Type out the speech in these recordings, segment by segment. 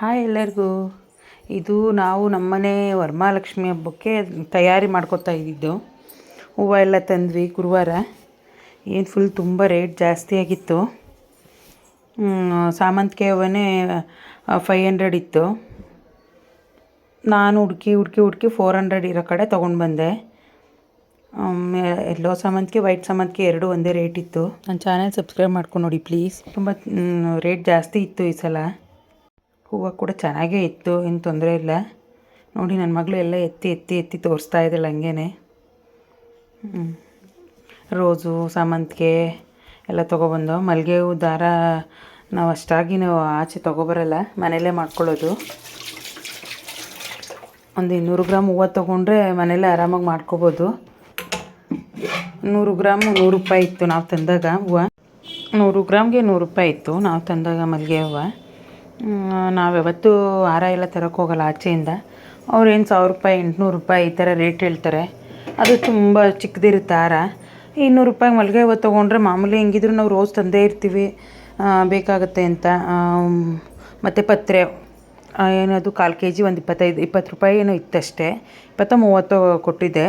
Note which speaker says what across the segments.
Speaker 1: Hi ಎಲ್ಲರಿಗೂ. ಇದು ನಾವು ನಮ್ಮನೆ ವರಮಹಾಲಕ್ಷ್ಮಿ ಹಬ್ಬಕ್ಕೆ ತಯಾರಿ ಮಾಡ್ಕೊತಾ ಇದ್ದಿದ್ದು. ಹೂವು ಎಲ್ಲ ತಂದ್ವಿ ಗುರುವಾರ. ಏನು ಫುಲ್ ತುಂಬ ರೇಟ್ ಜಾಸ್ತಿ ಆಗಿತ್ತು. ಸಾಮಂತಿಗೆ ಹೂವನೇ ಫೈ ಹಂಡ್ರೆಡ್ ಇತ್ತು. ನಾನು ಹುಡುಕಿ ಹುಡುಕಿ ಹುಡುಕಿ ಫೋರ್ ಹಂಡ್ರೆಡ್ ಇರೋ ಕಡೆ ತೊಗೊಂಡು ಬಂದೆ. ಎಲ್ಲೋ ಸಾಮಂತಿಗೆ ವೈಟ್ ಸಾಮಂತಿಗೆ ಎರಡು ಒಂದೇ ರೇಟ್ ಇತ್ತು. ನನ್ನ ಚಾನೆಲ್ ಸಬ್ಸ್ಕ್ರೈಬ್ ಮಾಡ್ಕೊಂಡು ನೋಡಿ ಪ್ಲೀಸ್ ತುಂಬ ರೇಟ್ ಜಾಸ್ತಿ ಇತ್ತು ಈ ಸಲ. ಹೂವು ಕೂಡ ಚೆನ್ನಾಗೇ ಇತ್ತು, ಏನು ತೊಂದರೆ ಇಲ್ಲ. ನೋಡಿ ನನ್ನ ಮಗಳು ಎಲ್ಲ ಎತ್ತಿ ಎತ್ತಿ ಎತ್ತಿ ತೋರಿಸ್ತಾ ಇದ್ದಾಳೆ ಹಂಗೇನೆ. ರೋಸು, ಸಾಮಂತಿಗೆ ಎಲ್ಲ ತೊಗೊಬಂದು, ಮಲ್ಲಿಗೆ ಹೂ ದಾರ ನಾವು ಅಷ್ಟಾಗಿ ನಾವು ಆಚೆ ತೊಗೊಬರಲ್ಲ, ಮನೆಯಲ್ಲೇ ಮಾಡ್ಕೊಳ್ಳೋದು. ಒಂದು ಇನ್ನೂರು ಗ್ರಾಮ್ ಹೂವು ತೊಗೊಂಡ್ರೆ ಮನೆಯಲ್ಲೇ ಆರಾಮಾಗಿ ಮಾಡ್ಕೋಬೋದು. ನೂರು ಗ್ರಾಮ್ ನೂರು ರೂಪಾಯಿ ಇತ್ತು ನಾವು ತಂದಾಗ ಹೂವು. ನೂರು ಗ್ರಾಮ್ಗೆ ನೂರು ರೂಪಾಯಿ ಇತ್ತು ನಾವು ತಂದಾಗ ಮಲ್ಲಿಗೆ ಹೂವು. ನಾವು ಯಾವತ್ತೂ ಹಾರ ಎಲ್ಲ ತರಕ್ಕೆ ಹೋಗಲ್ಲ ಆಚೆಯಿಂದ. ಅವ್ರೇನು ಸಾವಿರ ರೂಪಾಯಿ, ಎಂಟುನೂರು ರೂಪಾಯಿ ಈ ಥರ ರೇಟ್ ಹೇಳ್ತಾರೆ. ಅದು ತುಂಬ ಚಿಕ್ಕದಿರುತ್ತೆ ಹಾರ ಇನ್ನೂರು ರೂಪಾಯಿ ಮಲ್ಲಿಗೆ ಹೂವು ತೊಗೊಂಡ್ರೆ ಮಾಮೂಲಿ ಹೆಂಗಿದ್ರು ನಾವು ರೋಸ್ ತಂದೇ ಇರ್ತೀವಿ. ಬೇಕಾಗುತ್ತೆ ಅಂತ. ಮತ್ತು ಪತ್ರೆ. ಏನದು ಕಾಲು ಕೆ ಜಿ ಒಂದು ಇಪ್ಪತ್ತೈದು, ಇಪ್ಪತ್ತು ರೂಪಾಯಿ ಏನೋ ಇತ್ತಷ್ಟೇ ಇಪ್ಪತ್ತ, ಮೂವತ್ತು ಕೊಟ್ಟಿದ್ದೆ.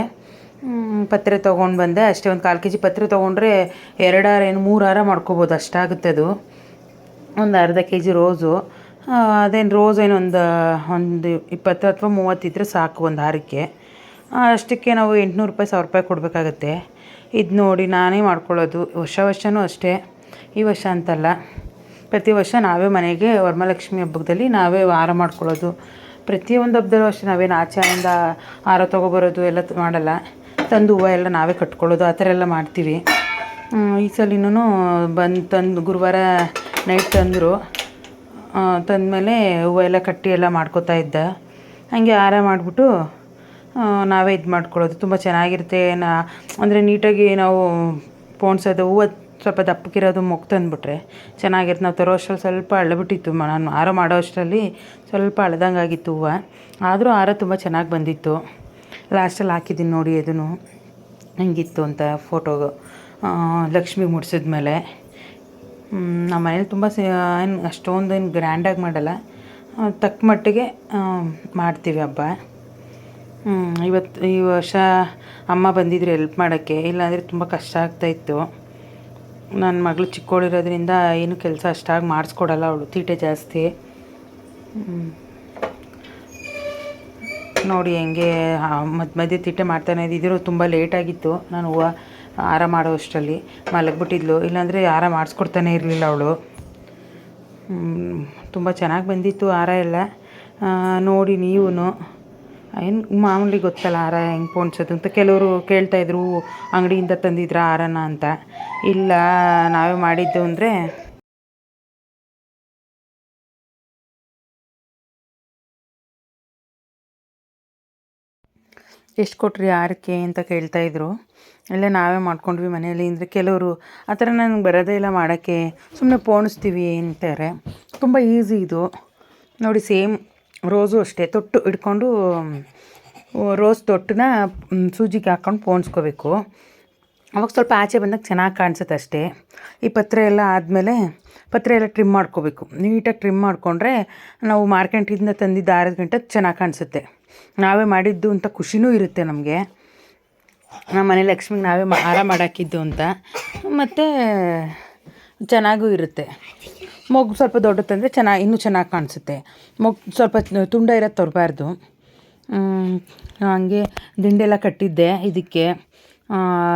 Speaker 1: ಪತ್ರೆ ತೊಗೊಂಡು ಬಂದೆ. ಅಷ್ಟೇ ಒಂದು ಕಾಲು ಕೆ ಜಿ ಪತ್ರೆ ತೊಗೊಂಡ್ರೆ ಎರಡು ಹಾರ ಏನು ಮೂರು ಹಾರ ಮಾಡ್ಕೋಬೋದು ಅಷ್ಟಾಗುತ್ತೆ ಅದು. ಒಂದು ಅರ್ಧ ಕೆ ಜಿ ರೋಸು. ಅದೇನು ರೋಸ್ ಏನು ಒಂದು ಒಂದು ಇಪ್ಪತ್ತು ಅಥವಾ ಮೂವತ್ತು ಇದ್ದರೆ ಸಾಕು ಒಂದು ಹಾರಕ್ಕೆ. ಅಷ್ಟಕ್ಕೆ ನಾವು ಎಂಟುನೂರು ರೂಪಾಯಿ, ಸಾವಿರ ರೂಪಾಯಿ ಕೊಡಬೇಕಾಗತ್ತೆ. ಇದು ನೋಡಿ ನಾನೇ ಮಾಡ್ಕೊಳ್ಳೋದು. ವರ್ಷ ವರ್ಷವೂ ಅಷ್ಟೇ. ಈ ವರ್ಷ ಅಂತಲ್ಲ. ಪ್ರತಿ ವರ್ಷ ನಾವೇ ಮನೆಗೆ ವರಮಹಾಲಕ್ಷ್ಮಿ ಹಬ್ಬದಲ್ಲಿ ನಾವೇ ಹಾರ ಮಾಡ್ಕೊಳ್ಳೋದು. ಪ್ರತಿಯೊಂದು ಹಬ್ಬದಲ್ಲೂ ಅಷ್ಟೇ ನಾವೇನು ಆಚೆಯಿಂದ ಹಾರ ತೊಗೊಬರೋದು ಎಲ್ಲ ಮಾಡಲ್ಲ. ತಂದು ಹೂವು ಎಲ್ಲ ನಾವೇ ಕಟ್ಕೊಳ್ಳೋದು. ಆ ಥರ ಎಲ್ಲ ಮಾಡ್ತೀವಿ. ಈ ಸಲಿನೂ ಬಂದು ತಂದು ಗುರುವಾರ ನೈಟ್ ತಂದರು. ತಂದಮೇಲೆ ಹೂವೆಲ್ಲ ಕಟ್ಟಿ ಎಲ್ಲ ಮಾಡ್ಕೋತಾ ಇದ್ದ. ಹಾಗೆ ಹಾರ ಮಾಡಿಬಿಟ್ಟು ನಾವೇ ಇದು ಮಾಡ್ಕೊಳ್ಳೋದು. ತುಂಬ ಚೆನ್ನಾಗಿರುತ್ತೆ. ನಾ, ಅಂದರೆ ನೀಟಾಗಿ ನಾವು ಪೋಣಿಸೋದು ಹೂವು ಸ್ವಲ್ಪ ದಪ್ಪಕ್ಕಿರೋದು ಮೊಗ್ಗು ತಂದುಬಿಟ್ರೆ ಚೆನ್ನಾಗಿರುತ್ತೆ. ನಾವು ತರೋ ಅಷ್ಟ್ರಲ್ಲಿ ಸ್ವಲ್ಪ ಅಳಬಿಟ್ಟಿತ್ತು. ನಾನು ಹಾರ ಮಾಡೋ ಅಷ್ಟರಲ್ಲಿ ಸ್ವಲ್ಪ ಅಳ್ದಂಗೆ ಆಗಿತ್ತು ಹೂವು. ಆದರೂ ಹಾರ ತುಂಬ ಚೆನ್ನಾಗಿ ಬಂದಿತ್ತು. ಲಾಸ್ಟಲ್ಲಿ ಹಾಕಿದ್ದೀನಿ ನೋಡಿ, ಅದನ್ನು. ಹೆಂಗಿತ್ತು ಅಂತ ಫೋಟೋ ಲಕ್ಷ್ಮಿ ಮುಡ್ಸಿದ್ಮೇಲೆ. ನಮ್ಮ ಮನೇಲಿ ತುಂಬ ಏನು ಅಷ್ಟೊಂದು ಏನು ಗ್ರ್ಯಾಂಡಾಗಿ ಮಾಡಲ್ಲ. ತಕ್ಕ ಮಟ್ಟಿಗೆ ಮಾಡ್ತೀವಿ ಹಬ್ಬ. ಇವತ್ತು ಈ ವರ್ಷ ಅಮ್ಮ ಬಂದಿದ್ರು ಹೆಲ್ಪ್ ಮಾಡೋಕ್ಕೆ. ಇಲ್ಲಾಂದರೆ ತುಂಬ ಕಷ್ಟ ಆಗ್ತಾಯಿತ್ತು ನನ್ನ ಮಗಳು ಚಿಕ್ಕವಳಿರೋದ್ರಿಂದ ಏನು ಕೆಲಸ ಅಷ್ಟಾಗಿ ಮಾಡಿಸ್ಕೊಡಲ್ಲ ಅವಳು, ತೀಟೆ ಜಾಸ್ತಿ. ನೋಡಿ ಹೆಂಗೆ ಮಧ್ಯ ಮಧ್ಯೆ ತೀಟೆ ಮಾಡ್ತಾನೆ ಇದ್ದಿದ್ರು ತುಂಬ ಲೇಟಾಗಿತ್ತು ನಾನು ಹಾರ ಮಾಡೋ ಅಷ್ಟರಲ್ಲಿ ಮಲಗಿಬಿಟ್ಟಿದ್ಲು. ಇಲ್ಲಾಂದರೆ ಆರ ಮಾಡಿಸ್ಕೊಡ್ತಾನೆ ಇರಲಿಲ್ಲ ಅವಳು. ತುಂಬ ಚೆನ್ನಾಗಿ ಬಂದಿತ್ತು ಹಾರ ಎಲ್ಲ. ನೋಡಿ ನೀವು ಏನು ಮಾಮೂಲಿ ಗೊತ್ತಲ್ಲ ಹಾರ ಹೆಂಗೆ ಪೋಣಿಸೋದು ಅಂತ ಕೆಲವರು ಕೇಳ್ತಾಯಿದ್ರು ಅಂಗಡಿಯಿಂದ ತಂದಿದ್ರ ಹಾರನ ಅಂತ. ಇಲ್ಲ, ನಾವೇ ಮಾಡಿದ್ದು ಅಂದರೆ ಎಷ್ಟು ಕೊಟ್ರಿ ಆರಕ್ಕೆ ಅಂತ ಕೇಳ್ತಾಯಿದ್ರು ಎಲ್ಲ ನಾವೇ ಮಾಡ್ಕೊಂಡ್ವಿ ಮನೆಯಲ್ಲಿ. ಅಂದರೆ ಕೆಲವರು ಆ ಥರ ನನಗೆ ಬರೋದೇ ಇಲ್ಲ ಮಾಡೋಕ್ಕೆ. ಸುಮ್ಮನೆ ಪೋಣಿಸ್ತೀವಿ ಅಂತಾರೆ. ತುಂಬ ಈಸಿ ಇದು. ನೋಡಿ ಸೇಮ್ ರೋಸು ಅಷ್ಟೇ. ತೊಟ್ಟು ಇಟ್ಕೊಂಡು ರೋಸ್ ತೊಟ್ಟನ್ನ ಸೂಜಿಗೆ ಹಾಕ್ಕೊಂಡು ಪೋಣಿಸ್ಕೋಬೇಕು. ಅವಾಗ ಸ್ವಲ್ಪ ಆಚೆ ಬಂದಾಗ ಚೆನ್ನಾಗಿ ಕಾಣಿಸುತ್ತೆ ಅಷ್ಟೇ. ಈ ಪತ್ರೆ ಎಲ್ಲ ಆದಮೇಲೆ ಪತ್ರೆ ಎಲ್ಲ ಟ್ರಿಮ್ ಮಾಡ್ಕೋಬೇಕು. ನೀಟಾಗಿ ಟ್ರಿಮ್ ಮಾಡಿಕೊಂಡ್ರೆ ನಾವು ಮಾರ್ಕೆಟಿಂದ ತಂದಿದ್ದ ಆರು ಗಂಟೆ ಚೆನ್ನಾಗಿ ಕಾಣಿಸುತ್ತೆ. ನಾವೇ ಮಾಡಿದ್ದು ಅಂತ ಖುಷಿನೂ ಇರುತ್ತೆ ನಮಗೆ. ನಮ್ಮ ಮನೆ ಲಕ್ಷ್ಮಿಗೆ ನಾವೇ ಹಾರ ಮಾಡಾಕಿದ್ದು ಅಂತ. ಮತ್ತು ಚೆನ್ನಾಗೂ ಇರುತ್ತೆ. ಮೊಗ್ಗು ಸ್ವಲ್ಪ ದೊಡ್ಡ ತಂದರೆ ಚೆನ್ನಾಗಿ, ಇನ್ನೂ ಚೆನ್ನಾಗಿ ಕಾಣಿಸುತ್ತೆ. ಮೊಗ್ಗು ಸ್ವಲ್ಪ ತುಂಡ ಇರೋದು ತರಬಾರ್ದು. ಹಾಗೆ ದಿಂಡೆಲ್ಲ ಕಟ್ಟಿದ್ದೆ ಇದಕ್ಕೆ.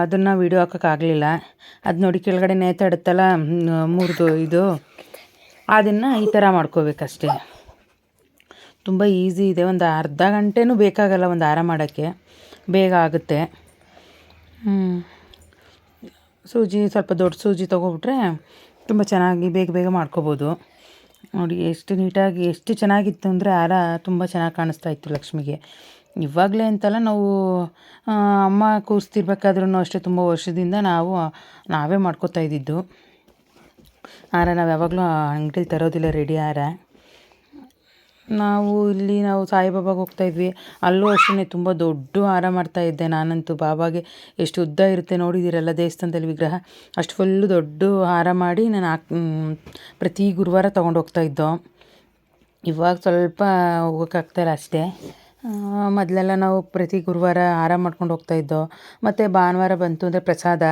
Speaker 1: ಅದನ್ನು ವೀಡಿಯೋ ಹಾಕೋಕ್ಕಾಗಲಿಲ್ಲ. ಅದು ನೋಡಿ ಕೆಳಗಡೆ ನೇತಾಡುತ್ತಲ್ಲ ಮುರಿದು ಇದು. ಅದನ್ನು ಈ ಥರ ಮಾಡ್ಕೋಬೇಕಷ್ಟೇ. ತುಂಬ ಈಸಿ ಇದೆ. ಒಂದು ಅರ್ಧ ಗಂಟೆನೂ ಬೇಕಾಗಲ್ಲ ಒಂದು ಹಾರ ಮಾಡೋಕ್ಕೆ. ಬೇಗ ಆಗುತ್ತೆ. ಸೂಜಿ, ಸ್ವಲ್ಪ ದೊಡ್ಡ ಸೂಜಿ ತೊಗೊಬಿಟ್ರೆ ತುಂಬ ಚೆನ್ನಾಗಿ ಬೇಗ ಬೇಗ ಮಾಡ್ಕೋಬೋದು. ನೋಡಿ, ಎಷ್ಟು ನೀಟಾಗಿ, ಎಷ್ಟು ಚೆನ್ನಾಗಿತ್ತು ಅಂದರೆ ಹಾರ ತುಂಬ ಚೆನ್ನಾಗಿ ಕಾಣಿಸ್ತಾ ಇತ್ತು ಲಕ್ಷ್ಮಿಗೆ. ಇವಾಗಲೇ ಅಂತಲ್ಲ ನಾವು ಅಮ್ಮ ಕೂರಿಸ್ತಿರ್ಬೇಕಾದ್ರೂ ಅಷ್ಟೇ ತುಂಬ ವರ್ಷದಿಂದ ನಾವು, ನಾವೇ ಮಾಡ್ಕೋತಾ ಇದ್ದಿದ್ದು. ಹಾರ ನಾವು ಯಾವಾಗಲೂ ಅಂಗಡಿಲಿ ತರೋದಿಲ್ಲ ರೆಡಿ ಹಾರ ನಾವು ಇಲ್ಲಿ ನಾವು ಸಾಯಿಬಾಬಾಗೆ ಹೋಗ್ತಾ ಇದ್ವಿ. ಅಲ್ಲೂ ಅಷ್ಟೇ ತುಂಬ ದೊಡ್ಡ ಹಾರ ಮಾಡ್ತಾ ಇದ್ದೆ ನಾನಂತೂ. ಬಾಬಾಗೆ ಎಷ್ಟು ಉದ್ದ ಇರುತ್ತೆ ನೋಡಿದ್ದೀರಲ್ಲ ದೇವಸ್ಥಾನದಲ್ಲಿ ವಿಗ್ರಹ. ಅಷ್ಟು ಫುಲ್ಲು ದೊಡ್ಡ ಹಾರ ಮಾಡಿ ನಾನು ಪ್ರತಿ ಗುರುವಾರ ತೊಗೊಂಡು ಹೋಗ್ತಾ ಇದ್ದೋ. ಇವಾಗ ಸ್ವಲ್ಪ ಹೋಗೋಕ್ಕಾಗ್ತಾಯಿಲ್ಲ ಅಷ್ಟೇ. ಮೊದಲೆಲ್ಲ ನಾವು ಪ್ರತಿ ಗುರುವಾರ ಆರಾಮ ಮಾಡ್ಕೊಂಡು ಹೋಗ್ತಾ ಇದ್ದೋ. ಮತ್ತು ಭಾನುವಾರ ಬಂತು ಅಂದರೆ ಪ್ರಸಾದ.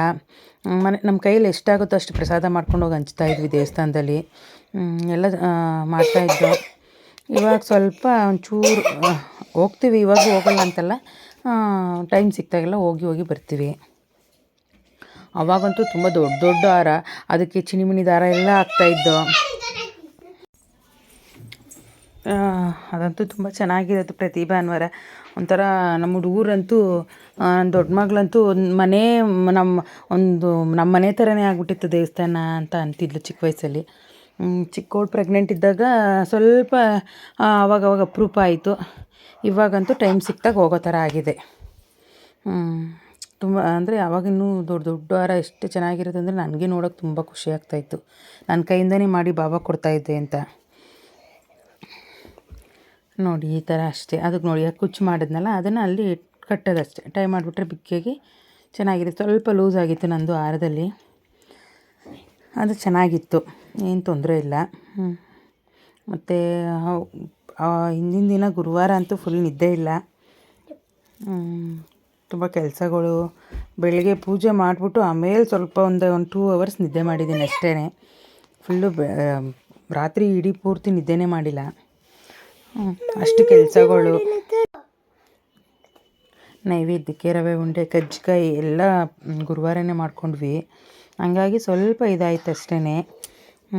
Speaker 1: ಮನೆ ನಮ್ಮ ಕೈಯಲ್ಲಿ ಎಷ್ಟಾಗುತ್ತೋ ಅಷ್ಟು ಪ್ರಸಾದ ಮಾಡ್ಕೊಂಡು ಹೋಗಿ ಹಂಚ್ತಾ ಇದ್ವಿ ದೇವಸ್ಥಾನದಲ್ಲಿ. ಎಲ್ಲ ಮಾಡ್ತಾಯಿದ್ದೋ ಇವಾಗ ಸ್ವಲ್ಪ ಒಂಚೂರು ಹೋಗ್ತೀವಿ, ಇವಾಗ ಹೋಗಲ್ಲ ಅಂತಲ್ಲ ಟೈಮ್ ಸಿಕ್ತಾಗೆಲ್ಲ ಹೋಗಿ ಹೋಗಿ ಬರ್ತೀವಿ. ಅವಾಗಂತೂ ತುಂಬ ದೊಡ್ಡ ದೊಡ್ಡ ಹಾರ, ಅದಕ್ಕೆ ಚಿನಿಮಿನಿ ದಾರ ಎಲ್ಲ ಆಗ್ತಾಯಿದ್ದು ಅದಂತೂ ತುಂಬ ಚೆನ್ನಾಗಿರೋದು ಪ್ರತಿ ಭಾನುವಾರ. ಒಂಥರ ನಮ್ಮ ಹುಡುಗರಂತೂ ದೊಡ್ಡ ಮಗಳಂತೂ ಒಂದು ಮನೆ, ನಮ್ಮ, ಒಂದು, ನಮ್ಮ ಮನೆ ಥರನೇ ಆಗ್ಬಿಟ್ಟಿತ್ತು ದೇವಸ್ಥಾನ ಅಂತ ಅಂತಿದ್ಲು ಚಿಕ್ಕ ವಯಸ್ಸಲ್ಲಿ. ಚಿಕ್ಕವಳು ಪ್ರೆಗ್ನೆಂಟ್ ಇದ್ದಾಗ ಸ್ವಲ್ಪ ಅವಾಗವಾಗ ಅಪರೂಪ ಆಯಿತು. ಇವಾಗಂತೂ ಟೈಮ್ ಸಿಕ್ತಾಗ ಹೋಗೋ ಥರ ಆಗಿದೆ. ತುಂಬ, ಅಂದರೆ ಆವಾಗಿನ್ನೂ ದೊಡ್ಡ ದೊಡ್ಡ ಹಾರ ಎಷ್ಟು ಚೆನ್ನಾಗಿರೋದು ಅಂದರೆ ನನಗೆ ನೋಡೋಕೆ ತುಂಬ ಖುಷಿ ಆಗ್ತಾಯಿತ್ತು ನನ್ನ ಕೈಯಿಂದನೇ ಮಾಡಿ ಬಾಬಾ ಕೊಡ್ತಾಯಿದ್ದೆ ಅಂತ. ನೋಡಿ, ಈ ಥರ ಅಷ್ಟೇ. ಅದಕ್ಕೆ ನೋಡಿ ಕುಚ್ಚು ಮಾಡಿದ್ನಲ್ಲ, ಅದನ್ನು ಅಲ್ಲಿ ಕಟ್ಟೋದಷ್ಟೇ. ಟೈ ಮಾಡಿಬಿಟ್ರೆ ಬಿಕ್ಕಿಯಾಗಿ ಚೆನ್ನಾಗಿದೆ ಸ್ವಲ್ಪ ಲೂಸ್ ಆಗಿತ್ತು ನಂದು ಹಾರದಲ್ಲಿ ಅದು ಚೆನ್ನಾಗಿತ್ತು. ಏನು ತೊಂದರೆ ಇಲ್ಲ. ಮತ್ತು ಹಿಂದಿನ ದಿನ ಗುರುವಾರ ಅಂತೂ ಫುಲ್ ನಿದ್ದೆ ಇಲ್ಲ. ತುಂಬ ಕೆಲಸಗಳು. ಬೆಳಗ್ಗೆ ಪೂಜೆ ಮಾಡಿಬಿಟ್ಟು ಆಮೇಲೆ ಸ್ವಲ್ಪ ಒಂದು ಒಂದು ಟೂ ಅವರ್ಸ್ ನಿದ್ದೆ ಮಾಡಿದ್ದೀನಿ ಅಷ್ಟೇ ಫುಲ್ಲು ರಾತ್ರಿ ಇಡೀ ಪೂರ್ತಿ ನಿದ್ದೆನೇ ಮಾಡಿಲ್ಲ. ಅಷ್ಟು ಕೆಲಸಗಳು. ನೈವೇದ್ಯಕ್ಕೆ ರವೆ ಉಂಡೆ, ಕಜ್ಜಿಕಾಯಿ ಎಲ್ಲ ಗುರುವಾರನೇ ಮಾಡ್ಕೊಂಡ್ವಿ. ಹಂಗಾಗಿ ಸ್ವಲ್ಪ ಇದಾಯ್ತು ಅಷ್ಟೇ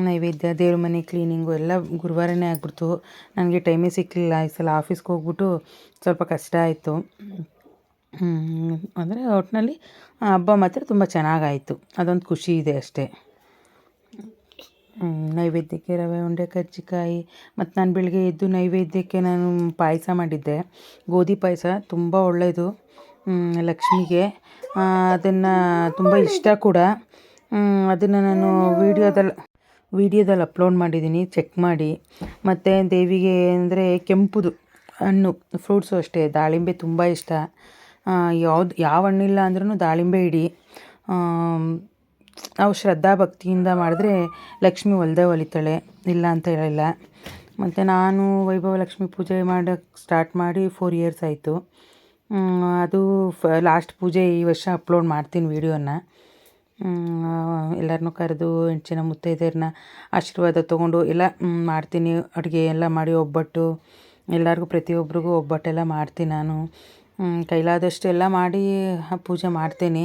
Speaker 1: ನೈವೇದ್ಯ, ದೇವ್ರ ಮನೆ ಕ್ಲೀನಿಂಗು ಎಲ್ಲ ಗುರುವಾರನೇ ಆಗ್ಬಿಡ್ತು. ನನಗೆ ಟೈಮೇ ಸಿಕ್ಕಲಿಲ್ಲ ಈ ಸಲ ಆಫೀಸ್ಗೆ ಹೋಗ್ಬಿಟ್ಟು ಸ್ವಲ್ಪ ಕಷ್ಟ ಆಯಿತು. ಅಂದರೆ ಒಟ್ಟಿನಲ್ಲಿ ಹಬ್ಬ ಮಾತ್ರ ತುಂಬ ಚೆನ್ನಾಗಾಯಿತು. ಅದೊಂದು ಖುಷಿ ಇದೆ ಅಷ್ಟೇ. ನೈವೇದ್ಯಕ್ಕೆ ರವೆ, ಉಂಡೆ ಕಜ್ಜಿಕಾಯಿ ಮತ್ತು ನಾನು ಬೆಳಗ್ಗೆ ಎದ್ದು ನೈವೇದ್ಯಕ್ಕೆ ನಾನು ಪಾಯಸ ಮಾಡಿದ್ದೆ. ಗೋಧಿ ಪಾಯಸ ತುಂಬ ಒಳ್ಳೆಯದು ಲಕ್ಷ್ಮಿಗೆ. ಅದನ್ನು ತುಂಬ ಇಷ್ಟ ಕೂಡ. ಅದನ್ನು ನಾನು ವೀಡಿಯೋದಲ್ಲಿ ವೀಡಿಯೋದಲ್ಲಿ ಅಪ್ಲೋಡ್ ಮಾಡಿದ್ದೀನಿ ಚೆಕ್ ಮಾಡಿ. ಮತ್ತು ದೇವಿಗೆ ಅಂದರೆ ಕೆಂಪುದು ಹಣ್ಣು ಫ್ರೂಟ್ಸು ಅಷ್ಟೇ, ದಾಳಿಂಬೆ ತುಂಬ ಇಷ್ಟ. ಯಾವ್ದು, ಯಾವ ಹಣ್ಣಿಲ್ಲ ಅಂದ್ರೂ ದಾಳಿಂಬೆ ಇಡಿ. ನಾವು ಶ್ರದ್ಧಾ ಭಕ್ತಿಯಿಂದ ಮಾಡಿದ್ರೆ ಲಕ್ಷ್ಮಿ ಒಲ್ದೇ ಒಲಿತಾಳೆ ಇಲ್ಲ ಅಂತ ಹೇಳಿಲ್ಲ. ಮತ್ತು ನಾನು ವೈಭವ ಲಕ್ಷ್ಮಿ ಪೂಜೆ ಮಾಡೋಕ್ಕೆ ಸ್ಟಾರ್ಟ್ ಮಾಡಿ ಫೋರ್ ಇಯರ್ಸ್ ಆಯಿತು. ಅದು ಫ ಲಾಸ್ಟ್ ಪೂಜೆ ಈ ವರ್ಷ ಅಪ್ಲೋಡ್ ಮಾಡ್ತೀನಿ ವೀಡಿಯೋನ ಎಲ್ಲರನ್ನೂ ಕರೆದು ಎಂಟು ಜನ ಮುತ್ತೈದೆಯರನ್ನ ಆಶೀರ್ವಾದ ತೊಗೊಂಡು ಎಲ್ಲ ಮಾಡ್ತೀನಿ. ಅಡುಗೆ ಎಲ್ಲ ಮಾಡಿ ಒಬ್ಬಟ್ಟು, ಎಲ್ಲರಿಗೂ ಪ್ರತಿಯೊಬ್ಬರಿಗೂ ಒಬ್ಬಟ್ಟೆಲ್ಲ ಮಾಡ್ತೀನಿ ನಾನು. ಕೈಲಾದಷ್ಟು ಎಲ್ಲ ಮಾಡಿ ಪೂಜೆ ಮಾಡ್ತೀನಿ.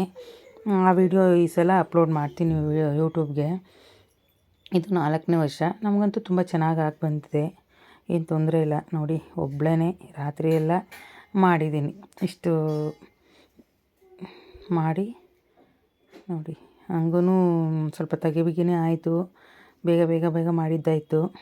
Speaker 1: ಆ ವಿಡಿಯೋ ಈ ಸಲ ಅಪ್ಲೋಡ್ ಮಾಡ್ತೀನಿ ಯೂಟ್ಯೂಬ್ಗೆ ಇದು ನಾಲ್ಕನೇ ವರ್ಷ. ನಮಗಂತೂ ತುಂಬ ಚೆನ್ನಾಗಿ ಆಗಿ ಬಂದಿದೆ. ಏನು ತೊಂದರೆ ಇಲ್ಲ. ನೋಡಿ ಒಬ್ಬಳೇ ರಾತ್ರಿ ಎಲ್ಲ ಮಾಡಿದ್ದೀನಿ. ಇಷ್ಟು ಮಾಡಿ ನೋಡಿ. ಹಂಗೂ ಸ್ವಲ್ಪ ತೆಗೆ ಬಿಗಿನೇ ಆಯಿತು. ಬೇಗ ಬೇಗ ಬೇಗ ಮಾಡಿದ್ದಾಯಿತು.